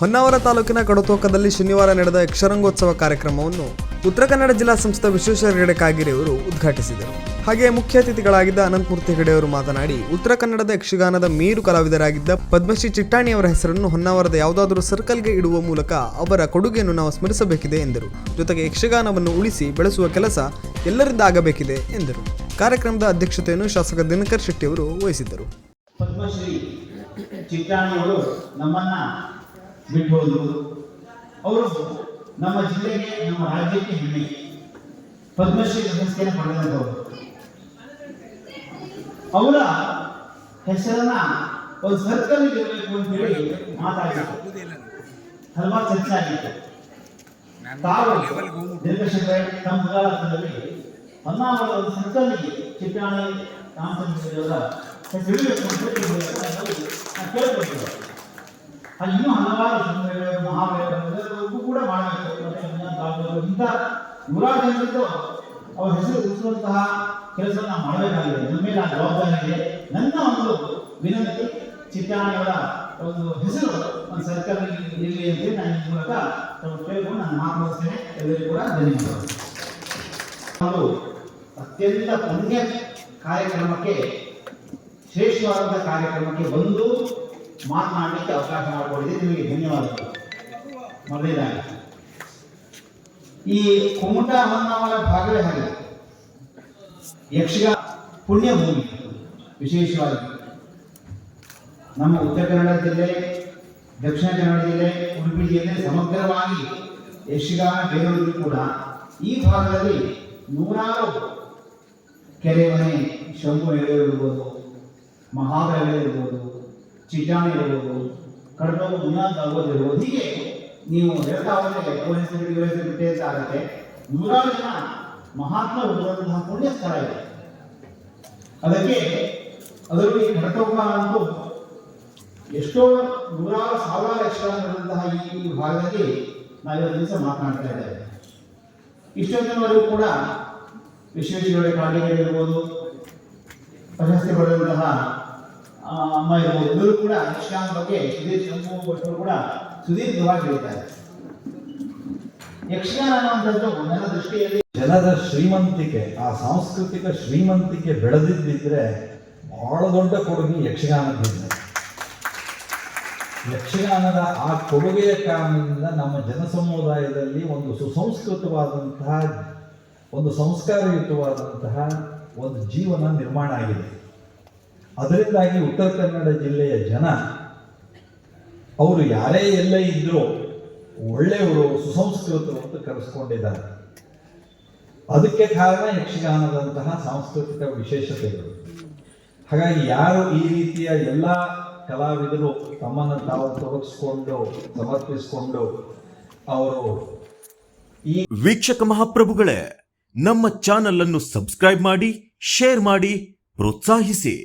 ಹೊನ್ನಾವರ ತಾಲೂಕಿನ ಕಡತೋಕದಲ್ಲಿ ಶನಿವಾರ ನಡೆದ ಯಕ್ಷರಂಗೋತ್ಸವ ಕಾರ್ಯಕ್ರಮವನ್ನು ಉತ್ತರ ಕನ್ನಡ ಜಿಲ್ಲಾ ಸಂಸ್ಥೆ ವಿಶ್ವೇಶ್ವರ ಹೆಗಡೆ ಕಾಗಿರೆ ಅವರು ಉದ್ಘಾಟಿಸಿದರು. ಹಾಗೆ ಮುಖ್ಯ ಅತಿಥಿಗಳಾಗಿದ್ದ ಅನಂತಮೂರ್ತಿ ಹೆಗಡೆಯವರು ಮಾತನಾಡಿ, ಉತ್ತರ ಕನ್ನಡದ ಯಕ್ಷಗಾನದ ಮೇರು ಕಲಾವಿದರಾಗಿದ್ದ ಪದ್ಮಶ್ರೀ ಚಿಟ್ಟಾಣಿ ಅವರ ಹೆಸರನ್ನು ಹೊನ್ನಾವರದ ಯಾವುದಾದರೂ ಸರ್ಕಲ್ಗೆ ಇಡುವ ಮೂಲಕ ಅವರ ಕೊಡುಗೆಯನ್ನು ನಾವು ಸ್ಮರಿಸಬೇಕಿದೆ ಎಂದರು. ಜೊತೆಗೆ ಯಕ್ಷಗಾನವನ್ನು ಉಳಿಸಿ ಬೆಳೆಸುವ ಕೆಲಸ ಎಲ್ಲರಿಂದ ಆಗಬೇಕಿದೆ ಎಂದರು. ಕಾರ್ಯಕ್ರಮದ ಅಧ್ಯಕ್ಷತೆಯನ್ನು ಶಾಸಕ ದಿನಕರ್ ಶೆಟ್ಟಿಯವರು ವಹಿಸಿದ್ದರು. ಪದ್ಮಶ್ರೀ ನಮ್ಮನ್ನ ಹೋದರು ಅವರು ನಮ್ಮ ಜಿಲ್ಲೆಗೆ ನಮ್ಮ ರಾಜ್ಯಕ್ಕೆ ಹೆಮ್ಮೆ. ಪದ್ಮಶ್ರೀ ಪ್ರಶಸ್ತಿಯನ್ನು ಪಡೆದಂಥವರು ಅವರ. ಹೆಸರನ್ನ ಒಂದು ಸರ್ಕಲ್ ಇರಬೇಕು ಅಂತ ಹೇಳಿ ಮಾತಾಡಿದ್ರು. ಹಲವಾರು ಚರ್ಚೆ ಆಗಿತ್ತು. ತಾವು ನಿರ್ದೇಶಕರೇ ತಮ್ಮ ಮುಗಾಲದಲ್ಲಿ ಹೊನ್ನಾವರದ ಒಂದು ಸರ್ಕಲ್ಗೆ ಚಿತ್ರಾಣಿ ರಾಮಚಂದ್ರ ಹೆಸರು ಇಡಬೇಕು ಅಂತ ಕೇಳ್ಕೊಳ್ತೀವಿ ಇನ್ನೂ ಹಲವಾರು ಸುಂದರಗಳು ಮಹಾಬಲಿಗೂ ಕೂಡ ಮಾಡಬೇಕು ಇಂಥ ನೂರಾರು ಜನರಿದ್ದು ಅವರ ಹೆಸರು ಉಳಿಸುವಂತಹ ಕೆಲಸವನ್ನು ಮಾಡಬೇಕಾಗಿದೆ. ನಮ್ಮ ಮೇಲೆ ಆ ಜವಾಬ್ದಾರಿ ಇದೆ. ನನ್ನ ಒಂದು ವಿನಂತಿ ಚಿಟ್ಟಾಣಿಯವರ ಒಂದು ಹೆಸರು ಒಂದು ಸರ್ಕಾರ ಇರಲಿ ಅಂತ ನಾನು ಈ ಮೂಲಕ ತಮ್ಮ ಕೇಳಿಕೊಂಡು ನಾನು ಮಾತನಾಡ್ತೇನೆ ಎಲ್ಲರಿಗೂ ಕೂಡ ಧನ್ಯವಾದ ನಾವು ಅತ್ಯಂತ ಪುಣ್ಯ ಕಾರ್ಯಕ್ರಮಕ್ಕೆ ಶ್ರೇಷ್ಠವಾದಂಥ ಕಾರ್ಯಕ್ರಮಕ್ಕೆ ಬಂದು ಮಾತನಾಡಲಿಕ್ಕೆ ಅವಕಾಶ ಮಾಡಿಕೊಟ್ಟಿದೆ ನಿಮಗೆ ಧನ್ಯವಾದಗಳು. ಮೊದಲನೇದಾಗಿ, ಈ ಕುಮಟ ಹೊನ್ನಾವರ ಭಾಗವೇ ಹಾಗೆ. ಯಕ್ಷಗಾನ ಪುಣ್ಯ ಭೂಮಿ ವಿಶೇಷವಾಗಿ. ನಮ್ಮ ಉತ್ತರ ಕನ್ನಡ ಜಿಲ್ಲೆ, ದಕ್ಷಿಣ ಕನ್ನಡ ಜಿಲ್ಲೆ, ಉಡುಪಿ ಜಿಲ್ಲೆ ಸಮಗ್ರವಾಗಿ ಯಕ್ಷಗಾನ ಬೇರೂರಿಗೂ ಕೂಡ ಈ ಭಾಗದಲ್ಲಿ ನೂರಾರು ಕೆರೆ ಮನೆ ಶಂಭು ಎಳೆ ಇರ್ಬೋದು ಮಹಾಬಲ ಇರ್ಬೋದು ಚಿಟಾಣಿ ಇರ್ಬೋದು ಕಡಿಮೆ ಮುನ್ನಾದ ಆಗೋದು ಇರ್ಬೋದು ಹೀಗೆ ನೀವು ಹೇಳ್ತಾ ಹೋದರೆ ಪೊಲೀಸರು ಇವರಿಗೆ ಬಿಟ್ಟೆ ಅಂತ ಆಗುತ್ತೆ. ನೂರಾರು ಜನ ಮಹಾತ್ಮ ಉಳಿದಂತಹ ಪುಣ್ಯ ಸ್ಥಳ ಇದೆ. ಅದಕ್ಕೆ ಅದರಲ್ಲಿ ಕಡತೊಬ್ಬ ಅಂತೂ ಎಷ್ಟೋ ನೂರಾರು ಸಾವಿರಾರು ಯಕ್ಷಗಾನಗಳಂತಹ ಈ ಭಾಗದಲ್ಲಿ ನಾವಿವತ್ತು ದಿವಸ ಮಾತನಾಡ್ತಾ ಇದ್ದೇವೆ. ಇಷ್ಟೊತ್ತಿನವರೆಗೂ ಕೂಡ ವಿಶ್ವೇಶ್ವರ ಕಾಡಿಗಳಿರ್ಬೋದು ಪ್ರಶಸ್ತಿ ಪಡೆದಂತಹ ಅಮ್ಮ ಇರ್ಬೋದು ಎಲ್ಲರೂ ಕೂಡ ಅನುಷ್ಠಾನ ಬಗ್ಗೆ ಸುಧೀರ್ ಶಂಭು ಭಟ್ರು ಕೂಡ ಸುದೀರ್ಘವಾಗಿ ಹೇಳ್ತಾರೆ ಯಕ್ಷಗಾನ ಅನ್ನುವಂಥದ್ದು ನನ್ನ ದೃಷ್ಟಿಯಲ್ಲಿ ಜನರ ಶ್ರೀಮಂತಿಕೆ, ಆ ಸಾಂಸ್ಕೃತಿಕ ಶ್ರೀಮಂತಿಕೆ ಬೆಳೆದಿದ್ದಿದ್ರೆ ಬಹಳ ದೊಡ್ಡ ಕೊಡುಗೆ ಯಕ್ಷಗಾನದಿಂದ ಯಕ್ಷಗಾನದ ಆ ಕೊಡುಗೆಯ ಕಾರಣದಿಂದ ನಮ್ಮ ಜನ ಸಮುದಾಯದಲ್ಲಿ ಒಂದು ಸುಸಂಸ್ಕೃತವಾದಂತಹ, ಒಂದು ಸಂಸ್ಕಾರಯುತವಾದಂತಹ ಒಂದು ಜೀವನ ನಿರ್ಮಾಣ ಆಗಿದೆ. ಅದರಿಂದಾಗಿ ಉತ್ತರ ಕನ್ನಡ ಜಿಲ್ಲೆಯ ಜನ ಅವರು ಯಾರೇ ಎಲ್ಲೇ ಇದ್ದರೂ ಒಳ್ಳೆಯವರು, ಸುಸಂಸ್ಕೃತರು ಅಂತ ಕರೆಸ್ಕೊಂಡಿದ್ದಾರೆ. ಅದಕ್ಕೆ ಕಾರಣ ಯಕ್ಷಗಾನದಂತಹ ಸಾಂಸ್ಕೃತಿಕ ವಿಶೇಷತೆಗಳು. ಹಾಗಾಗಿ ಯಾರು ಈ ರೀತಿಯ ಎಲ್ಲ ಕಲಾವಿದರು ತಮ್ಮನ್ನು ತಾವು ತೊಡಗಿಸ್ಕೊಂಡು, ಸಮರ್ಪಿಸಿಕೊಂಡು ಅವರು ಈ ವೀಕ್ಷಕ ಮಹಾಪ್ರಭುಗಳೇ, ನಮ್ಮ ಚಾನಲ್ ಅನ್ನು ಸಬ್ಸ್ಕ್ರೈಬ್ ಮಾಡಿ, ಶೇರ್ ಮಾಡಿ, ಪ್ರೋತ್ಸಾಹಿಸಿ.